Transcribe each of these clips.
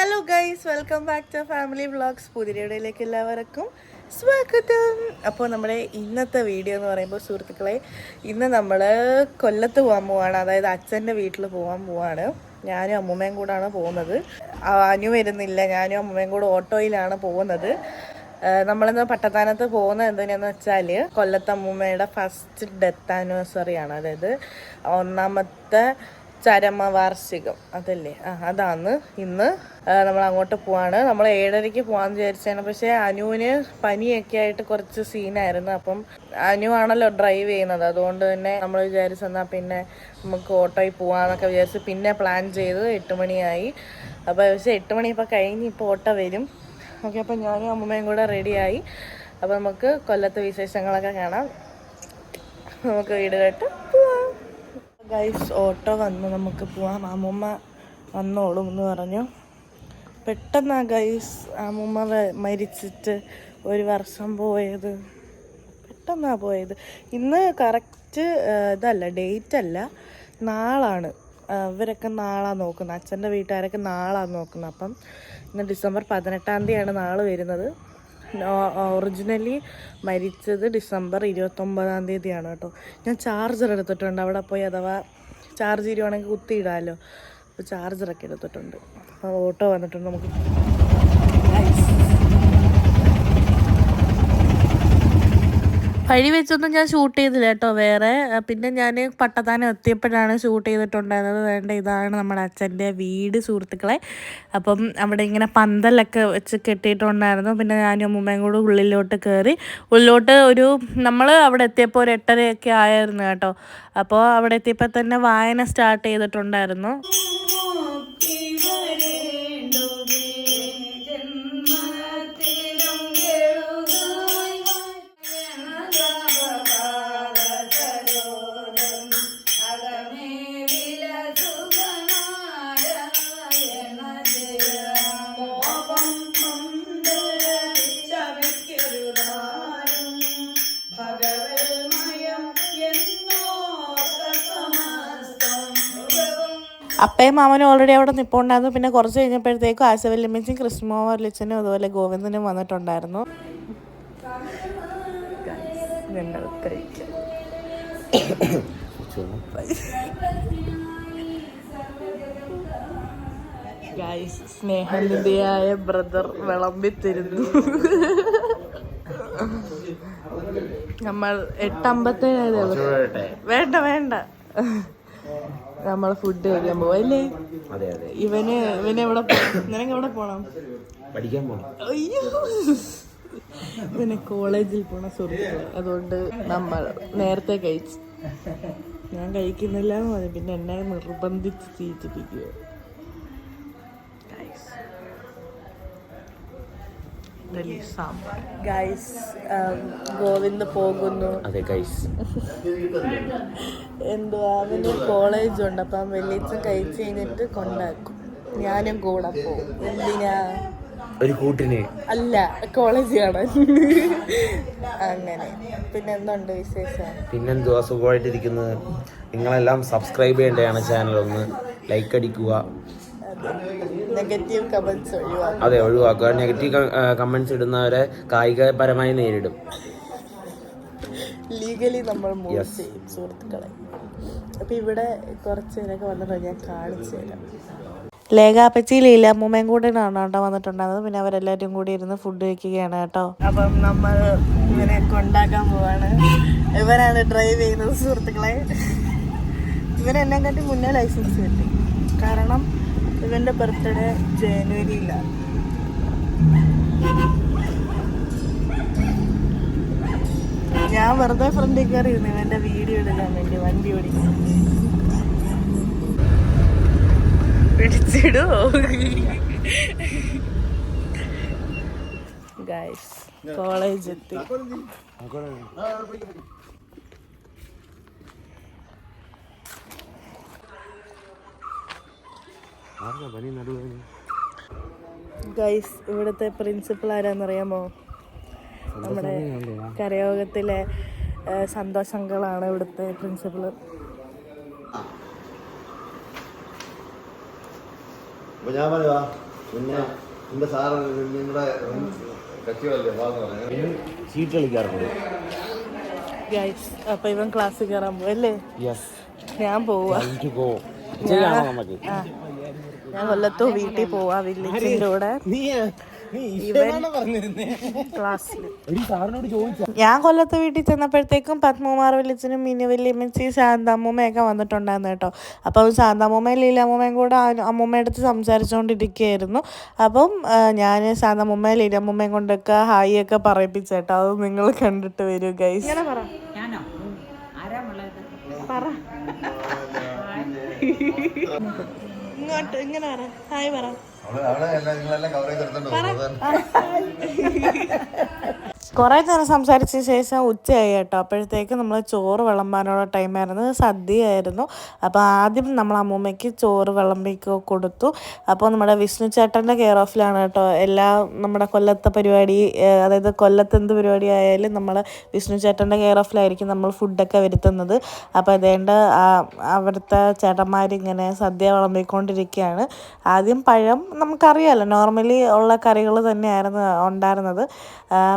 Hello guys welcome back to family vlogs പുതിരയുടെയിലേക്ക് എല്ലാവർക്കും സ്വാഗതം. അപ്പോൾ നമ്മുടെ ഇന്നത്തെ വീഡിയോ എന്ന് പറയുമ്പോൾ സുഹൃത്തുക്കളെ ഇന്ന് നമ്മൾ കൊല്ലത്ത് പോകാൻ പോവാണ്. അതായത് അച്ഛന്റെ വീട്ടിൽ പോകാൻ പോവാണ്. ഞാനും അമ്മൂമ്മയും കൂടാണ് പോകുന്നത്. അനു വരുന്നില്ല. ഞാനും അമ്മൂമ്മയും കൂടെ ഓട്ടോയിലാണ് പോകുന്നത്. നമ്മളിന്ന് പട്ടത്താനത്ത് പോകുന്നത് എന്തിനാന്ന് വെച്ചാൽ കൊല്ലത്ത് അമ്മൂമ്മയുടെ ഫസ്റ്റ് ഡെത്ത് ആനിവേഴ്സറി ആണ്. അതായത് ഒന്നാമത്തെ ചരമവാർഷികം അതല്ലേ? ആ അതാണ് ഇന്ന് നമ്മൾ അങ്ങോട്ട് പോവാണ്. നമ്മൾ ഏഴരയ്ക്ക് പോകാമെന്ന് വിചാരിച്ചാണ് പക്ഷേ അനുവിന് പനിയൊക്കെ ആയിട്ട് കുറച്ച് സീനായിരുന്നു. അപ്പം അനു ആണല്ലോ ഡ്രൈവ് ചെയ്യുന്നത്. അതുകൊണ്ട് തന്നെ നമ്മൾ വിചാരിച്ചെന്നാൽ പിന്നെ നമുക്ക് ഓട്ടോയിൽ പോവാന്നൊക്കെ വിചാരിച്ച് പിന്നെ പ്ലാൻ ചെയ്ത് എട്ട് മണിയായി. അപ്പോൾ പക്ഷേ എട്ട് മണി ഇപ്പോൾ കഴിഞ്ഞ് ഇപ്പോൾ ഓട്ടോ വരും. ഓക്കെ അപ്പം ഞാനും അമ്മമ്മയും കൂടെ റെഡിയായി അപ്പോൾ നമുക്ക് കൊല്ലത്തെ വിശേഷങ്ങളൊക്കെ കാണാം. നമുക്ക് വീട് കേട്ട് പോവാം ഗൈസ് ഓട്ടോ വന്ന് നമുക്ക് പോവാം. അമ്മൂമ്മ വന്നോളും എന്ന് പറഞ്ഞു. പെട്ടെന്നാ ഗൈസ് അമ്മൂമ്മ മരിച്ചിട്ട് ഒരു വർഷം പോയത്. പെട്ടെന്നാ പോയത്. ഇന്ന് കറക്റ്റ് ഇതല്ല ഡേറ്റ് അല്ല. നാളാണ്. ഇവരൊക്കെ നാളാണ് നോക്കുന്നത്. അച്ഛന്റെ വീട്ടുകാരൊക്കെ നാളാണ് നോക്കുന്നത്. അപ്പം ഇന്ന് ഡിസംബർ പതിനെട്ടാം തീയതിയാണ് നാൾ വരുന്നത്. ഒറിജിനലി മരിച്ചത് ഡിസംബർ ഇരുപത്തൊമ്പതാം തീയതിയാണ് കേട്ടോ. ഞാൻ ചാർജർ എടുത്തിട്ടുണ്ട്. അവിടെ പോയി അഥവാ ചാർജ് ചെയ്യുവാണെങ്കിൽ കുത്തിയിടാമല്ലോ അപ്പോൾ ചാർജറൊക്കെ എടുത്തിട്ടുണ്ട്. അപ്പോൾ ഓട്ടോ വന്നിട്ടുണ്ട് നമുക്ക്. വഴി വെച്ചൊന്നും ഞാൻ ഷൂട്ട് ചെയ്തില്ല കേട്ടോ വേറെ. പിന്നെ ഞാൻ പട്ടത്താനം എത്തിയപ്പോഴാണ് ഷൂട്ട് ചെയ്തിട്ടുണ്ടായിരുന്നത്. വേണ്ട ഇതാണ് നമ്മുടെ അച്ഛന്റെ വീട് സുഹൃത്തുക്കളെ. അപ്പം അവിടെ ഇങ്ങനെ പന്തലൊക്കെ വെച്ച് കെട്ടിയിട്ടുണ്ടായിരുന്നു. പിന്നെ ഞാനും അമ്മൂമ്മയും കൂടെ ഉള്ളിലോട്ട് കയറി ഉള്ളിലോട്ട് ഒരു നമ്മൾ അവിടെ എത്തിയപ്പോൾ ഒരു എട്ടരയൊക്കെ ആയിരുന്നു കേട്ടോ. അപ്പോൾ അവിടെ എത്തിയപ്പോൾ തന്നെ വായന സ്റ്റാർട്ട് ചെയ്തിട്ടുണ്ടായിരുന്നു. അപ്പയും മാമനും ഓൾറെഡി അവിടെ നിൽപ്പുണ്ടായിരുന്നു പിന്നെ കുറച്ച് കഴിഞ്ഞപ്പോഴത്തേക്കും ആശവല്യമ്മച്ചും കൃഷ്ണമോ വല്യച്ഛനും അതുപോലെ ഗോവിന്ദനും വന്നിട്ടുണ്ടായിരുന്നു. സ്നേഹനിധിയായ ബ്രദർ വിളമ്പിത്തിരുന്നു. നമ്മൾ എട്ടമ്പത്തേഴ് വേണ്ട വേണ്ട. നമ്മൾ ഫുഡ് കഴിക്കാൻ പോവല്ലേ അതെ അതെ. ഇവന് ഇവന് എവിടെ നിനക്ക് എവിടെ പോണം? പഠിക്കാൻ പോണം. അയ്യോ. പിന്നെ കോളേജിൽ പോണ സുഹൃത്തുക്കൾ അതുകൊണ്ട് നമ്മൾ നേരത്തെ കഴിച്ചു. ഞാൻ കഴിക്കുന്നില്ല എന്ന് പറഞ്ഞു. പിന്നെ എന്നെ നിർബന്ധിച്ച് തീറ്റിപ്പിക്കുക ഇഡലി സാമ്പാർ ഗൈസ് ഗോവിന്ദ് പോകുന്നു. അതെ ഗൈസ് എന്തുവാ അവന് കോളേജ് ഉണ്ട് അപ്പം വെള്ളിച്ച കഴിച്ച് കഴിഞ്ഞിട്ട് കൊണ്ടാക്കും. ഞാനും കൂടെ പോകും. എന്തിനാ? ഒരു കൂട്ടിന്. അല്ല കോളേജ് കാണാൻ അങ്ങനെ. പിന്നെ എന്തുണ്ട് വിശേഷം? പിന്നെന്തുവാ? സുഖമായിട്ടിരിക്കുന്നത് നിങ്ങളെല്ലാം സബ്സ്ക്രൈബ് ചെയ്യേണ്ടതാണ് ചാനൽ ഒന്ന്. ലൈക്ക് അടിക്കുക. നെഗറ്റീവ് കമന്റ്സ് ഒഴിവാക്കുക അതെ ഒഴിവാക്കുക. നെഗറ്റീവ് കമന്റ്സ് ഇടുന്നവരെ കായികപരമായി നേരിടും. ലീഗലി നമ്മൾ മൂവ്. ചെയ്യും സുഹൃത്തുക്കളെ. അപ്പൊ ഇവിടെ കുറച്ച് പേരൊക്കെ വന്നിട്ട് ഞാൻ കാണിച്ചു തരാം. ലേഖാപ്പച്ചി ലീല അമ്മൂമ്മയും കൂടെ ആണ് കേട്ടോ വന്നിട്ടുണ്ടായിരുന്നത്. പിന്നെ അവരെല്ലാവരും കൂടി ഇരുന്ന് ഫുഡ് കഴിക്കുകയാണ് കേട്ടോ. അപ്പം നമ്മൾ ഇവനെ കൊണ്ടാക്കാൻ പോവാണ്. ഇവരാണ് ഡ്രൈവ് ചെയ്യുന്നത് സുഹൃത്തുക്കളെ. ഇവരെന്നെ കണ്ടി മുന്നേ ലൈസൻസ് കിട്ടി. കാരണം ഇവന്റെ ബർത്ത്ഡേ ജനുവരിയിലാണ് ഞാൻ വെറുതെ ഫ്രണ്ടിൽ കയറിയിരുന്നു ഇവന്റെ വീഡിയോ എടുക്കാൻ വേണ്ടി വണ്ടി ഓടിക്കാൻ പിടിച്ചിടോ ഗൈസ് കോളേജ് എത്തി. ഗൈസ് ഇവിടുത്തെ പ്രിൻസിപ്പൾ ആരാന്നറിയാമോ? നമ്മുടെ കരയോഗത്തിലെ സന്തോഷങ്ങളാണ് സന്തോഷ് അങ്കിളാണ് ഇവിടുത്തെ പ്രിൻസിപ്പൾ അപ്പൊ ഞാൻ പറയുവാ പിന്നെ എന്റെ സാറ് നിങ്ങളുടെ കച്ചിവല്ലേ വാന്ന് പറഞ്ഞു. ചീട്ട് കളിക്കാറുണ്ട്. ഗൈസ് അപ്പൊ ഇവൻ ക്ലാസ് കയറാൻ പോവല്ലേ യെസ് ഞാൻ പോവാ. നമുക്ക്. ഞാൻ കൊല്ലത്തോ വീട്ടിൽ പോവാ വില്ലേജിന്റെ കൂടെ. നീ നീ പറഞ്ഞിരുന്നേ? ക്ലാസ്സിൽ ഒരു സാറിനോട് ചോദിച്ച? ഞാൻ കൊല്ലത്ത് വീട്ടിൽ ചെന്നപ്പോഴത്തേക്കും പത്മകുമാർ വിളിച്ചനും മിനി വല്യമ്മച്ചി ശാന്താമ്മൂമ്മയൊക്കെ വന്നിട്ടുണ്ടായിരുന്നു കേട്ടോ. അപ്പം ശാന്താമ്മൂമ്മയും ലീലാമ്മൂമ്മയും കൂടെ അമ്മൂമ്മയുടെ അടുത്ത് സംസാരിച്ചുകൊണ്ടിരിക്കുകയായിരുന്നു. അപ്പം ഞാൻ ശാന്താമ്മൂമ്മയും ലീലാമ്മൂമ്മയും കൊണ്ടൊക്കെ ഹായ് ഒക്കെ പറയിപ്പിച്ചു കേട്ടോ. അത് നിങ്ങൾ കണ്ടിട്ട് വരൂ ഗൈസ് ഇങ്ങനെ പറ. ഞാനോ ആരാ ഹായ് പറ. അവളെ ഇങ്ങോട്ട് ഇങ്ങനെ പറ. ഹായ് പറ അവിടെ കുറേ നേരം സംസാരിച്ച ശേഷം ഉച്ചയായി കേട്ടോ. അപ്പോഴത്തേക്ക് നമ്മൾ ചോറ് വിളമ്പാനുള്ള ടൈമായിരുന്നു സദ്യയായിരുന്നു. അപ്പോൾ ആദ്യം നമ്മൾ അമ്മൂമ്മയ്ക്ക് ചോറ് വിളമ്പിക്ക് കൊടുത്തു. അപ്പോൾ നമ്മുടെ വിഷ്ണു ചേട്ടന്റെ കെയർ ഓഫിലാണ് കേട്ടോ. എല്ലാ നമ്മുടെ കൊല്ലത്തെ പരിപാടി അതായത് കൊല്ലത്ത് എന്ത് പരിപാടി ആയാലും നമ്മൾ വിഷ്ണു ചേട്ടന്റെ കെയർ ഓഫിലായിരിക്കും നമ്മൾ ഫുഡൊക്കെ വരുത്തുന്നത്. അപ്പോൾ അതേണ്ട അവിടുത്തെ ചേട്ടന്മാരിങ്ങനെ സദ്യ വിളമ്പിക്കൊണ്ടിരിക്കുകയാണ് ആദ്യം പഴം നമുക്കറിയാമല്ലോ നോർമലി ഉള്ള കറികൾ തന്നെയായിരുന്നു ഉണ്ടായിരുന്നത്.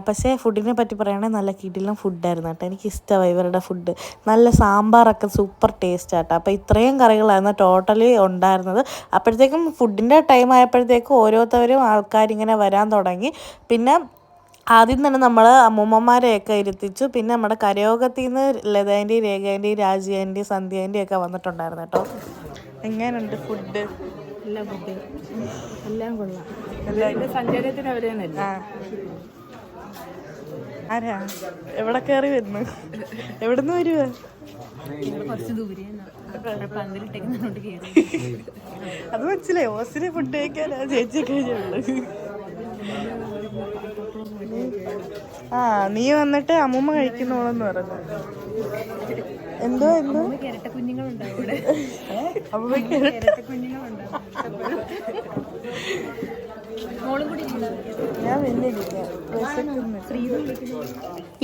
പക്ഷേ ഫുഡിനെ പറ്റി പറയുകയാണെങ്കിൽ നല്ല കിടിലം ഫുഡായിരുന്നു കേട്ടോ. എനിക്ക് ഇഷ്ടമായി ഇവരുടെ ഫുഡ് നല്ല സാമ്പാറൊക്കെ സൂപ്പർ ടേസ്റ്റ് ആട്ടോ അപ്പോൾ ഇത്രയും കറികളായിരുന്നു ടോട്ടലി ഉണ്ടായിരുന്നത്. അപ്പോഴത്തേക്കും ഫുഡിന്റെ ടൈം ആയപ്പോഴത്തേക്കും ഓരോരുത്തരും ആൾക്കാരിങ്ങനെ വരാൻ തുടങ്ങി. പിന്നെ ആദ്യം തന്നെ നമ്മൾ അമ്മൂമ്മമാരെയൊക്കെ ഇരുത്തിച്ചു. പിന്നെ നമ്മുടെ കരയോഗത്തിൽ നിന്ന് ലതാന്റി രേഖേന്റെയും രാജിയാന്റി സന്ധ്യേന്റെയും ഒക്കെ വന്നിട്ടുണ്ടായിരുന്നു കേട്ടോ. എങ്ങനെയുണ്ട് ഫുഡ് എല്ലാ ഫുഡ്. എല്ലാം കൊള്ളാം. സഞ്ചാരത്തിന് അവരെയാണ് ആ. ആരാ? എവിടെ കയറി വരുന്നു? എവിടുന്ന് വരുവാ? അത് മനസ്സിലായി. ഹോസ്റ്റലിൽ ഫുഡ് കഴിക്കാനാ ചേച്ചി കഴിഞ്ഞുള്ളു ആ നീ വന്നിട്ട് അമ്മൂമ്മ കഴിക്കുന്നോളെന്ന് പറഞ്ഞു. എന്തോ എന്തോ? ഇരട്ട കുഞ്ഞുങ്ങളുണ്ടാവും അമ്മൂമ്മ ഇരട്ട കുഞ്ഞുങ്ങളുണ്ടാവും.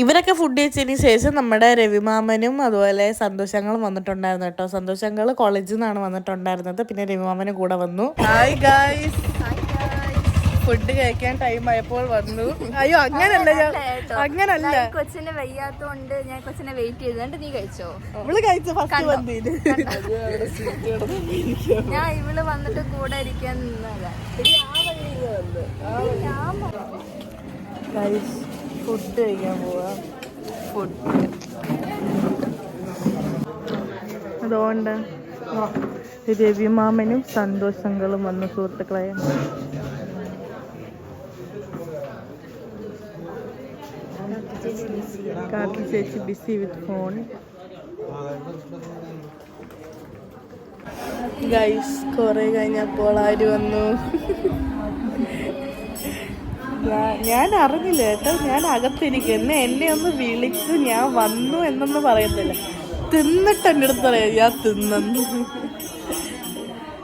ഇവരൊക്കെ ഫുഡ് കഴിച്ചതിന് ശേഷം നമ്മുടെ രവിമാമനും അതുപോലെ സന്തോഷങ്ങളും വന്നിട്ടുണ്ടായിരുന്നു കേട്ടോ. സന്തോഷങ്ങൾ കോളേജിൽ നിന്നാണ് വന്നിട്ടുണ്ടായിരുന്നത്. പിന്നെ രവിമാമനും കൂടെ വന്നു. ഹായ് ഗായ്സ് ഫുഡ് കഴിക്കാൻ ടൈം ആയപ്പോൾ വന്നു. അയ്യോ അങ്ങനല്ല ഞാൻ അങ്ങനല്ല. കൊച്ചിനെ വയ്യാത്തോണ്ട് ഞാൻ കൊച്ചിനെ വെയിറ്റ് ചെയ്തോണ്ട് നീ കഴിച്ചോ? ഇവൾ കഴിച്ചു ഫസ്റ്റ് വന്നീൽ ഞാൻ ഇവൾ വന്നിട്ട് കൂടെ ഇരിക്കാൻ നിന്നതാ. അതുകൊണ്ട് രവിമാമനും സന്തോഷങ്ങളും വന്നു സുഹൃത്തുക്കളെ. കാട്ടിൽ ചേച്ചി ബിസി വിത്ത് ഫോൺ ഗൈസ് കുറെ കഴിഞ്ഞപ്പോൾ ആര് വന്നു? ഞാൻ- അറിഞ്ഞില്ല കേട്ടോ. ഞാൻ അകത്തിരിക്കും എന്നെ എന്നെ ഒന്ന് വിളിച്ച് ഞാൻ വന്നു എന്നൊന്നും പറയത്തില്ല. തിന്നിട്ട് എന്റെ അടുത്ത് പറയാം ഞാൻ തിന്നു.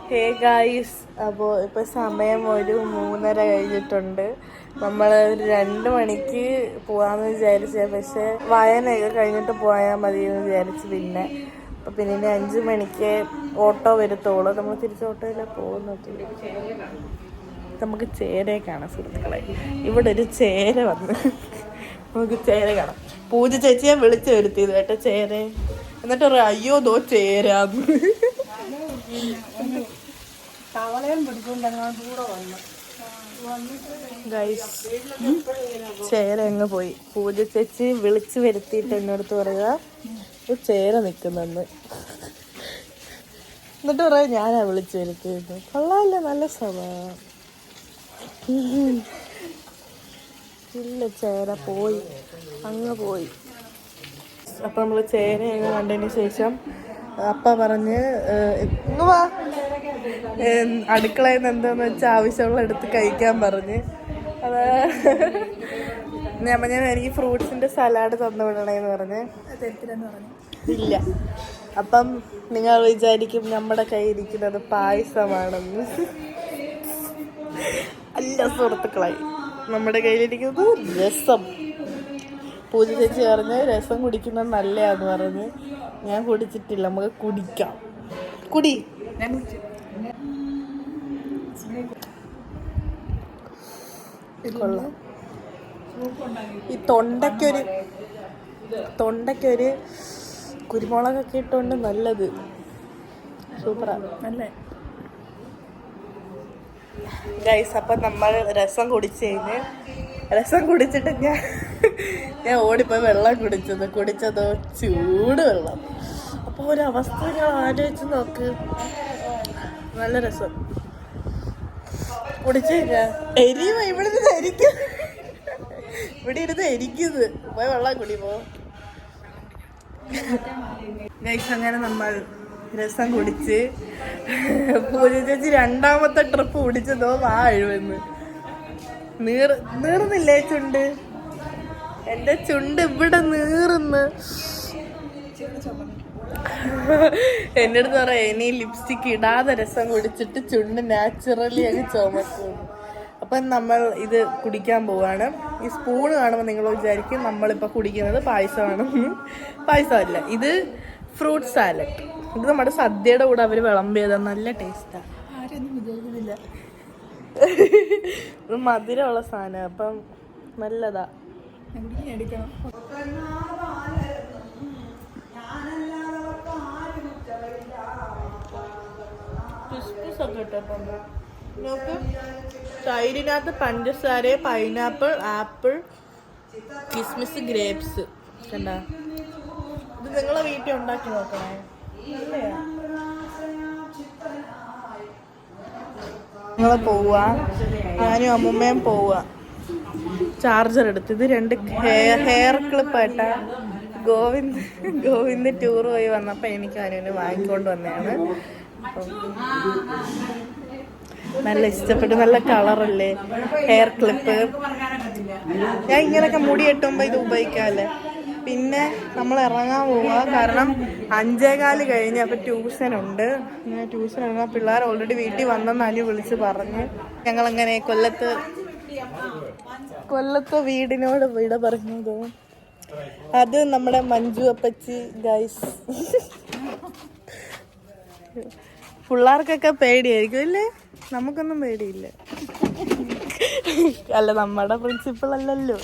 ഹേ ഗായ്സ് അപ്പോൾ ഇപ്പോൾ സമയം ഒരു മൂന്നര കഴിഞ്ഞിട്ടുണ്ട്. നമ്മൾ ഒരു രണ്ട് മണിക്ക് പോകാമെന്ന് വിചാരിച്ച പക്ഷേ വായനയൊക്കെ കഴിഞ്ഞിട്ട് പോയാൽ മതി എന്ന് വിചാരിച്ച് പിന്നെ. അപ്പം പിന്നെ അഞ്ച് മണിക്ക് ഓട്ടോ വരുത്തോളൂ നമ്മൾ തിരിച്ച് ഓട്ടോയിലാണ് പോകുന്നത്. നമുക്ക് ചേരയെ കാണാം സുഹൃത്തുക്കളെ. ഇവിടെ ഒരു ചേര വന്ന്. നമുക്ക് ചേര കാണാം. പൂജ ചേച്ചിയെ വിളിച്ചു വരുത്തിയത് കേട്ടോ ചേര. എന്നിട്ട് പറയാം അയ്യോ ദോ ചേരാന്ന്. ചേര അങ്ങ് പോയി. പൂജ ചേച്ചി വിളിച്ചു വരുത്തിയിട്ട് എന്നോടത്ത് പറയുക "ഒരു ചേര നിൽക്കുന്നെന്ന് എന്നിട്ട് പറയാം ഞാനാ വിളിച്ചു വരുത്തിയിരുന്നു കൊള്ളാമല്ലേ നല്ല സ്വഭാവം. ഇല്ല ചേര പോയി. അങ്ങ് പോയി. അപ്പം നമ്മൾ അങ്ങ് കണ്ടതിന് ശേഷം അപ്പ പറഞ്ഞ് ഏഹ്, വാ. അടുക്കളയിൽ നിന്ന് എന്താന്ന് വെച്ചാൽ ആവശ്യമുള്ള എടുത്ത് കഴിക്കാൻ പറഞ്ഞ്. അത്. ഞാൻ എനിക്ക് ഫ്രൂട്ട്സിന്റെ സലാഡ് തന്നു വിടണേന്ന് പറഞ്ഞ്. ഇല്ല. അപ്പം നിങ്ങൾ വിചാരിക്കും നമ്മുടെ കയ്യിൽ ഇരിക്കുന്നത് പായസമാണെന്ന്. അല്ല സുഹൃത്തുക്കളായി. നമ്മുടെ കയ്യിലിരിക്കുന്നത് രസം. പൂജ ചേച്ചി പറഞ്ഞ് രസം കുടിക്കുന്നത് നല്ലതാന്ന് പറഞ്ഞ് ഞാൻ കുടിച്ചിട്ടില്ല. നമുക്ക് കുടിക്കാം. കുടി. ഈ തൊണ്ടയ്ക്കൊരു തൊണ്ടയ്ക്കൊരു കുരുമുളകൊക്കെ ഇട്ടുകൊണ്ട് നല്ലത്. സൂപ്പറാ. നല്ല. ഗൈസ് അപ്പം നമ്മൾ രസം കുടിച്ച് കഴിഞ്ഞ് രസം കുടിച്ചിട്ട് ഞാൻ ഞാൻ ഓടിപ്പോയി വെള്ളം കുടിച്ചത്. കുടിച്ചതോ? ചൂട് വെള്ളം. അപ്പോൾ ഒരവസ്ഥ ഞാൻ ആലോചിച്ച് നോക്ക്. നല്ല രസം. കുടിച്ച് എരിയുമോ ഇവിടെ നിന്ന് എരിക്കും. ഇവിടെ ഇരുന്ന് എരിക്കുന്നത് പോയി വെള്ളം കുടിപ്പോ ഗൈസ് അങ്ങനെ നമ്മൾ രസം കുടിച്ച് പൂജ ചേച്ചി രണ്ടാമത്തെ ട്രിപ്പ് കുടിച്ചതോ വാ അഴുവെന്ന്. നീർ നീറുന്നില്ലേ ചുണ്ട്? എന്റെ ചുണ്ട് ഇവിടെ നീറുന്ന്. എന്റെ അടുത്ത് പറയാം ഇനി ലിപ്സ്റ്റിക് ഇടാതെ രസം കുടിച്ചിട്ട് ചുണ്ട് നാച്ചുറലി അങ്ങ് ചുമക്കും. അപ്പം നമ്മൾ ഇത് കുടിക്കാൻ പോവാണ്. ഈ സ്പൂൺ കാണുമ്പോൾ നിങ്ങൾ വിചാരിക്കും നമ്മളിപ്പോൾ കുടിക്കുന്നത് പായസമാണെന്ന്. പായസമല്ല ഇത് ഫ്രൂട്ട് സാലഡ് ഇത് നമ്മുടെ സദ്യയുടെ കൂടെ അവർ വിളമ്പിയത്. നല്ല ടേസ്റ്റാണ് ആരൊന്നും വിചാരിക്കുന്നില്ല. ഇത് മധുരമുള്ള സാധനം. അപ്പം നല്ലതാ. എടുക്കണം ഒക്കെ നോക്ക്. തൈരിനകത്ത് പഞ്ചസാര പൈനാപ്പിൾ ആപ്പിൾ കിസ്മിസ് ഗ്രേപ്സ് കണ്ട? ഇത് നിങ്ങളെ വീട്ടിൽ ഉണ്ടാക്കി നോക്കണേ. നല്ലയാ. ഞങ്ങൾ പോവാ. ഞാനും അമ്മുമ്മയും പോവുക ചാർജർ എടുത്ത്. ഇത് രണ്ട് ഹെയർ ഹെയർ ക്ലിപ്പായിട്ട ഗോവിന്ദ് ഗോവിന്ദ് ടൂർ പോയി വന്നപ്പോൾ എനിക്ക് അനുവിന് വാങ്ങിക്കൊണ്ട് വന്നതാണ്. നല്ല ഇഷ്ടപ്പെട്ടു. നല്ല കളറല്ലേ ഹെയർ ക്ലിപ്പ് ഞാൻ ഇങ്ങനൊക്കെ മുടി കെട്ടുമ്പോൾ ഇത് ഉപയോഗിക്കാമല്ലേ പിന്നെ നമ്മൾ ഇറങ്ങാൻ പോവുക കാരണം അഞ്ചേകാൽ കഴിഞ്ഞ് അപ്പം ട്യൂഷൻ ഉണ്ട് ട്യൂഷൻ ഇറങ്ങാൻ പിള്ളേർ ഓൾറെഡി വീട്ടിൽ വന്നെന്ന് അനു വിളിച്ച് പറഞ്ഞ്. ഞങ്ങളങ്ങനെ കൊല്ലത്ത് കൊല്ലത്തെ വീടിനോട് വിട പറഞ്ഞത്. അത് നമ്മുടെ മഞ്ജു അപ്പച്ചി ഗൈസ് പിള്ളേർക്കൊക്കെ പേടിയായിരിക്കും അല്ലേ നമുക്കൊന്നും പേടിയില്ല. അല്ല നമ്മുടെ പ്രിൻസിപ്പൾ അല്ലല്ലോ.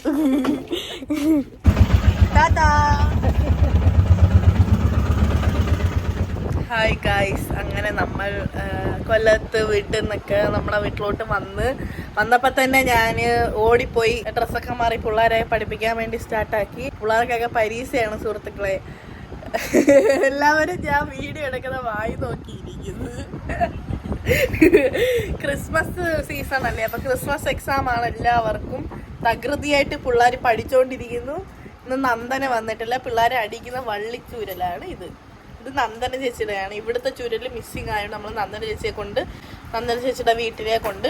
ടാറ്റാ ഹായ് ഗായ്സ് അങ്ങനെ നമ്മൾ കൊല്ലത്ത് വീട്ടിൽ നിന്നൊക്കെ നമ്മളെ വീട്ടിലോട്ട് വന്ന് വന്നപ്പോൾ തന്നെ ഞാൻ ഓടിപ്പോയി ഡ്രസ്സൊക്കെ മാറി പിള്ളേരെ പഠിപ്പിക്കാൻ വേണ്ടി സ്റ്റാർട്ടാക്കി പിള്ളേർക്കൊക്കെ പരീക്ഷയാണ് സുഹൃത്തുക്കളെ. എല്ലാവരും ഞാൻ വീഡിയോ എടുക്കുന്ന വായി നോക്കിയിരിക്കുന്നു. ക്രിസ്മസ് സീസൺ അല്ലേ? അപ്പം ക്രിസ്മസ് എക്സാം ആണ് എല്ലാവർക്കും തകൃതിയായിട്ട് പിള്ളേർ പഠിച്ചുകൊണ്ടിരിക്കുന്നു ഇന്ന് നന്ദന വന്നിട്ടില്ല പിള്ളേരെ അടിക്കുന്ന വള്ളിച്ചൂരലാണ് ഇത്. ഇത് നന്ദന ചേച്ചിയുടെയാണ്. ഇവിടുത്തെ ചുരൽ മിസ്സിങ് ആയതുകൊണ്ട് നമ്മൾ നന്ദന ചേച്ചിയെ കൊണ്ട് നന്ദന ചേച്ചിയുടെ വീട്ടിലെ കൊണ്ട്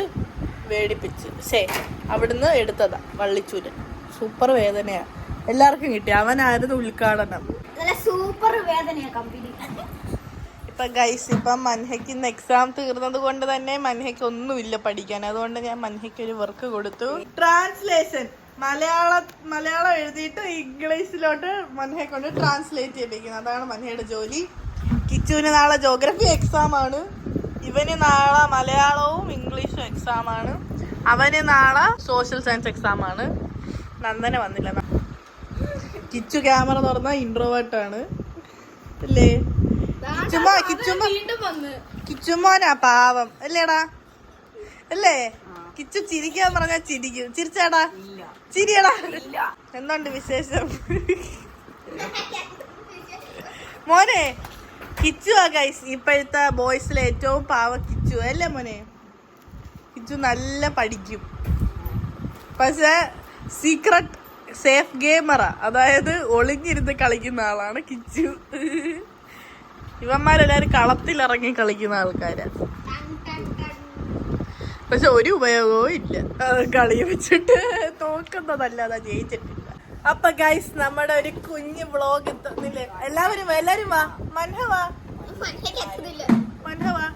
വേടിപ്പിച്ച്. ശേ അവിടുന്ന് എടുത്തതാ വള്ളിച്ചൂരൽ സൂപ്പർ വേദനയാ. എല്ലാവർക്കും കിട്ടി. അവനായിരുന്നു ഉദ്ഘാടനം? സൂപ്പർ വേദനയാ ഇപ്പൊ ഗൈസ് ഇപ്പം മൻഹയ്ക്ക് ഇന്ന് എക്സാം തീർന്നത് കൊണ്ട് തന്നെ മൻഹയ്ക്ക് ഒന്നുമില്ല പഠിക്കാൻ. അതുകൊണ്ട് ഞാൻ മൻഹയ്ക്ക് ഒരു വർക്ക് കൊടുത്തു. ട്രാൻസ്ലേഷൻ മലയാള മലയാളം എഴുതിയിട്ട് ഇംഗ്ലീഷിലോട്ട് മൻഹയെ കൊണ്ട് ട്രാൻസ്ലേറ്റ് ചെയ്യിപ്പിക്കുന്നത് അതാണ് മൻഹയുടെ ജോലി. കിച്ചുവിന് നാളെ ജോഗ്രഫി എക്സാം ആണ്. ഇവന് നാളെ മലയാളവും ഇംഗ്ലീഷും എക്സാം ആണ്. അവന് നാളെ സോഷ്യൽ സയൻസ് എക്സാം ആണ്. നന്ദന വന്നില്ല. കിച്ചു ക്യാമറ തുറന്ന ഇൻട്രോവേർട്ടാണ് അല്ലേ? കിച്ചുമ്മ കിച്ചുമ്മ കിച്ചുമ്മോനാ പാവം. അല്ലേടാ? അല്ലേ? കിച്ചു ചിരിക്കാൻ പറഞ്ഞാ ചിരിക്കും. ചിരിച്ചാടാ? എന്തുണ്ട് വിശേഷം? മോനെ കിച്ചു ആ ഗൈസ് ഇപ്പോഴത്തെ ബോയ്സിലെ ഏറ്റവും പാവ കിച്ചു അല്ലേ മോനെ? കിച്ചു നല്ല പഠിക്കും. പക്ഷെ സീക്രട്ട് സേഫ് ഗെയിമറാ അതായത് ഒളിഞ്ഞിരുന്ന് കളിക്കുന്ന ആളാണ് കിച്ചു. ഇവന്മാരെല്ലാവരും കളത്തിലിറങ്ങി കളിക്കുന്ന ആൾക്കാരാ. പക്ഷെ ഒരു ഉപയോഗവും ഇല്ല. കളി വെച്ചിട്ട് തോക്കുന്നതല്ലാതെ ജയിച്ചിട്ടില്ല. അപ്പൊ ഗൈസ് നമ്മുടെ ഒരു കുഞ്ഞ് വ്ളോഗ് എത്തുന്നില്ലേ എല്ലാവരും എല്ലാരും വാ. മൻഹ വാ. മൻഹ വാ.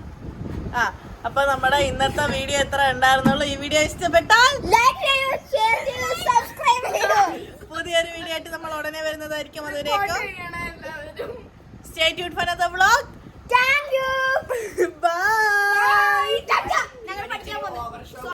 ആ അപ്പൊ നമ്മുടെ ഇന്നത്തെ വീഡിയോ എത്ര ഉണ്ടായിരുന്നുള്ളൂ. ഈ വീഡിയോ ഇഷ്ടപ്പെട്ടാൽ പുതിയൊരു വീഡിയോ ആയിട്ട് നമ്മൾ ഉടനെ വരുന്നതായിരിക്കും. അതുവരെയൊക്കെ stay for the vlog Thank you. Bye ഞങ്ങൾ പഠിക്കാൻ പോകുന്നു